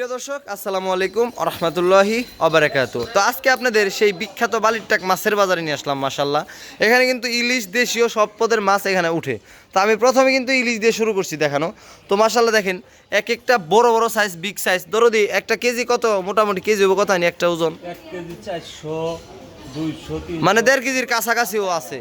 প্রিয় দর্শক আসসালামু আলাইকুম রহমতুল্লাহি অবরাকাত তো আজকে আপনাদের সেই বিখ্যাত বালিরটাক মাছের বাজারে নিয়ে আসলাম মাসাল্লাহ এখানে কিন্তু ইলিশ দেশীয় সব পদের মাছ এখানে উঠে। তো আমি প্রথমে কিন্তু ইলিশ দিয়ে শুরু করছি দেখানো। তো মাসাল্লাহ দেখেন এক একটা বড় বড় সাইজ বিগ সাইজ ধরো দরদি একটা কেজি কত? মোটামুটি কেজি হব আনি একটা ওজন। মানে দেড় কেজির কাছাকাছিও আছে।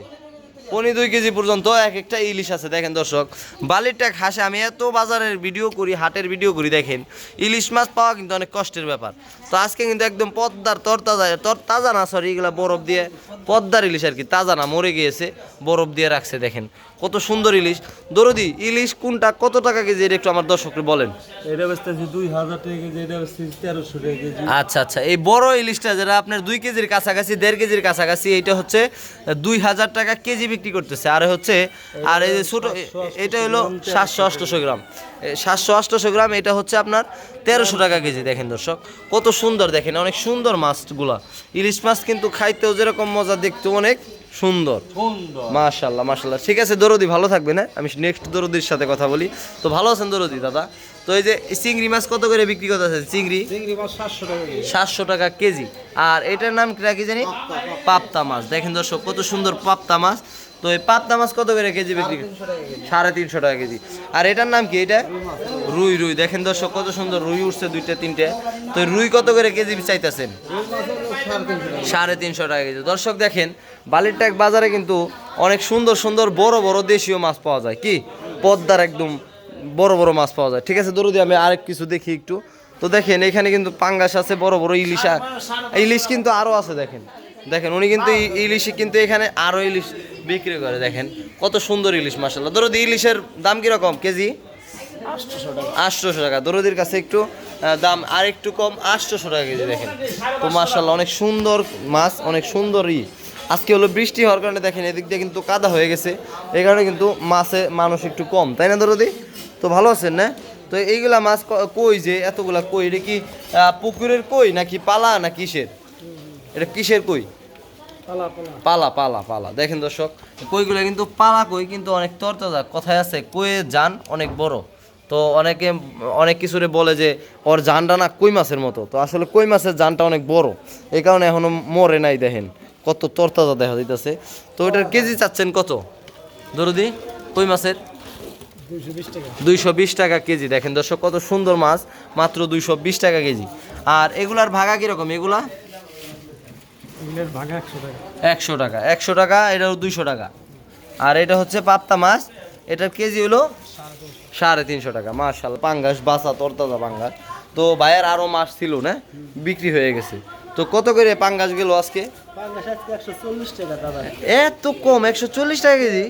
পনি দুই কেজি পর্যন্ত এক একটা ইলিশ আছে দেখেন দর্শক। বালির ট্যাক হাসে আমি এত বাজারের ভিডিও করি হাটের ভিডিও করি দেখেন। ইলিশ মাছ পাওয়া কিন্তু অনেক কষ্টের ব্যাপার। তো আজকে কিন্তু একদম পদ্মার তরতাজা তর তাজা না সরি এগুলা বরফ দিয়ে পদ্মার ইলিশ আর কি তাজা না মরে গিয়েছে বরফ দিয়ে রাখছে দেখেন। কত সুন্দর ইলিশ। দরদি ইলিশ কোনটা কত টাকা কেজি এটা একটু আমার দর্শককে বলেন। এটা বেচতেছি দুই হাজার টাকা কেজি এটা বেচতেছি তেরোশো টাকা কেজি। আচ্ছা আচ্ছা এই বড় ইলিশটা যেটা আপনার দুই কেজির কাছাকাছি দেড় কেজির কাছাকাছি এইটা হচ্ছে দুই হাজার টাকা কেজি বিক্রি করতেছে। আর হচ্ছে আর এই যে ছোট এটা হলো সাতশো আটশোশো গ্রাম। সাতশো আটশোশো গ্রাম এটা হচ্ছে আপনার তেরোশো টাকা কেজি দেখেন দর্শক। কত সুন্দর দেখেন অনেক সুন্দর মাছগুলা। ইলিশ মাছ কিন্তু খাইতেও যেরকম মজা দেখতে অনেক সুন্দর। মাশাল্লাহ মাশাল্লাহ। ঠিক আছে দরদি ভালো থাকবে না আমি নেক্সট দরদির সাথে কথা বলি। তো ভালো আছেন দরদি দাদা? তো এই যে চিংড়ি মাছ কত করে বিক্রি করতে আছে চিংড়ি? চিংড়ি মাছ সাতশো টাকা কেজি। সাতশো টাকা কেজি। আর এটার নাম কি কি জানি? পাপ্তা মাছ। দেখেন দর্শক কত সুন্দর পাপ্তা মাছ। তো এই পাপ্তা মাছ কত করে কেজি বিক্রি সাড়ে তিনশো টাকা কেজি। আর এটার নাম কি এটা? রুই রুই দেখেন দর্শক কত সুন্দর রুই উঠছে দুইটা তিনটে। তো রুই কত করে কেজি চাইতেছেন? সাড়ে তিনশো টাকা কেজি। দর্শক দেখেন বালিরটাক বাজারে কিন্তু অনেক সুন্দর সুন্দর বড় বড় দেশীয় মাছ পাওয়া যায়। কি? পদ্মার একদম বড় বড় মাছ পাওয়া যায়। ঠিক আছে দরুদি আমি আরেক কিছু দেখি একটু। তো দেখেন এখানে কিন্তু পাঙ্গাস আছে বড় বড় ইলিশ। ইলিশ কিন্তু আরও আছে দেখেন। দেখেন উনি কিন্তু ইলিশ কিন্তু এখানে আরও ইলিশ বিক্রি করে দেখেন। কত সুন্দর ইলিশ মাসাল্লাহ দরদি ইলিশের দাম কীরকম? কেজি? আটশোশো টাকা। দরদির কাছে একটু দাম আর একটু কম আটশোশো টাকা কেজি দেখেন। তো মার্শাল্লাহ অনেক সুন্দর মাছ অনেক সুন্দর ই। আজকে হলো বৃষ্টি হওয়ার কারণে দেখেন এদিক দিয়ে কিন্তু কাদা হয়ে গেছে। এই কারণে কিন্তু মাছে মানুষ একটু কম তাই না দরদি? তো ভালো আছেন না? তো এইগুলা মাছ কই যে এতগুলা কই? এটা কি পুকুরের কই নাকি পালা না কিসের? এটা কিসের কই? পালা পালা। পালা দেখেন দর্শক কইগুলো কিন্তু পালা কই কিন্তু অনেক তরতাজা। কথায় আছে কয়ে যান অনেক বড়। তো অনেকে অনেক কিছুরে বলে যে ওর জানটা না কই মাছের মতো? তো আসলে কই মাছের জানটা অনেক বড়। এই কারণে এখনও মরে নাই দেখেন। কত তরতাজা দেখা যাইতেছে। তো ওটার কেজি চাচ্ছেন কত? দরদি কই মাছের? দুইশো বিশ টাকা কেজি। দেখেন দর্শক কত সুন্দর মাছ। মাত্র দুইশো বিশ টাকা কেজি। আর এগুলার ভাগা কীরকম? এগুলা একশো টাকা। একশো টাকা এটা দুইশো টাকা। আর এটা হচ্ছে পাত্তা মাছ, এটার কেজি হলো সাড়ে তিনশো টাকা। মার্শাল পাঙ্গাস বাসা তরতাজা পাঙ্গাস। তো ভাইয়ের আরও মাছ ছিল না, বিক্রি হয়ে গেছে। তো কত করে পাঙ্গাস গেল আজকে? এত কম একশো চল্লিশ টাকা কেজি?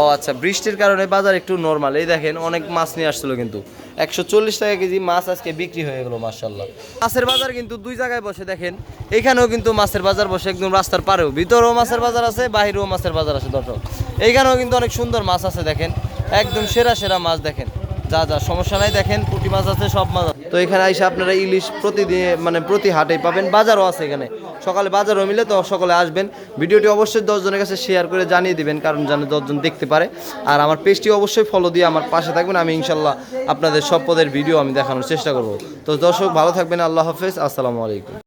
ও আচ্ছা বৃষ্টির কারণে বাজার একটু নর্মাল এই দেখেন অনেক মাছ নিয়ে আসছিল কিন্তু। একশো চল্লিশ টাকা কেজি মাছ আজকে বিক্রি হয়ে গেলো মার্শাল্লাহ মাছের বাজার কিন্তু দুই জায়গায় বসে দেখেন। এখানেও কিন্তু মাছের বাজার বসে একদম রাস্তার পারেও। ভিতরেও মাছের বাজার আছে বাহিরেও মাছের বাজার আছে দর্শক। এইখানেও কিন্তু অনেক সুন্দর মাছ আছে দেখেন। একদম সেরা সেরা মাছ দেখেন। যা যা, সমস্যা নাই, দেখেন, পুঁটি মাছ আছে, সব মাছ তো এখানে আইসা আপনারা ইলিশ প্রতিদিন মানে প্রতি হাটেই পাবেন, বাজারও আছে এখানে। সকালে বাজারও মিলে, তো সকলে আসবেন। ভিডিওটি অবশ্যই দশজনের কাছে শেয়ার করে জানিয়ে দিবেন, কারণ যেন দশজন দেখতে পারে। আর আমার পেজটি অবশ্যই ফলো দিয়ে আমার পাশে থাকবেন, আমি ইনশাল্লাহ আপনাদের সব পদের ভিডিও আমি দেখানোর চেষ্টা করব। তো দর্শক, ভালো থাকবেন, আল্লাহ হাফেজ, আসসালামু আলাইকুম।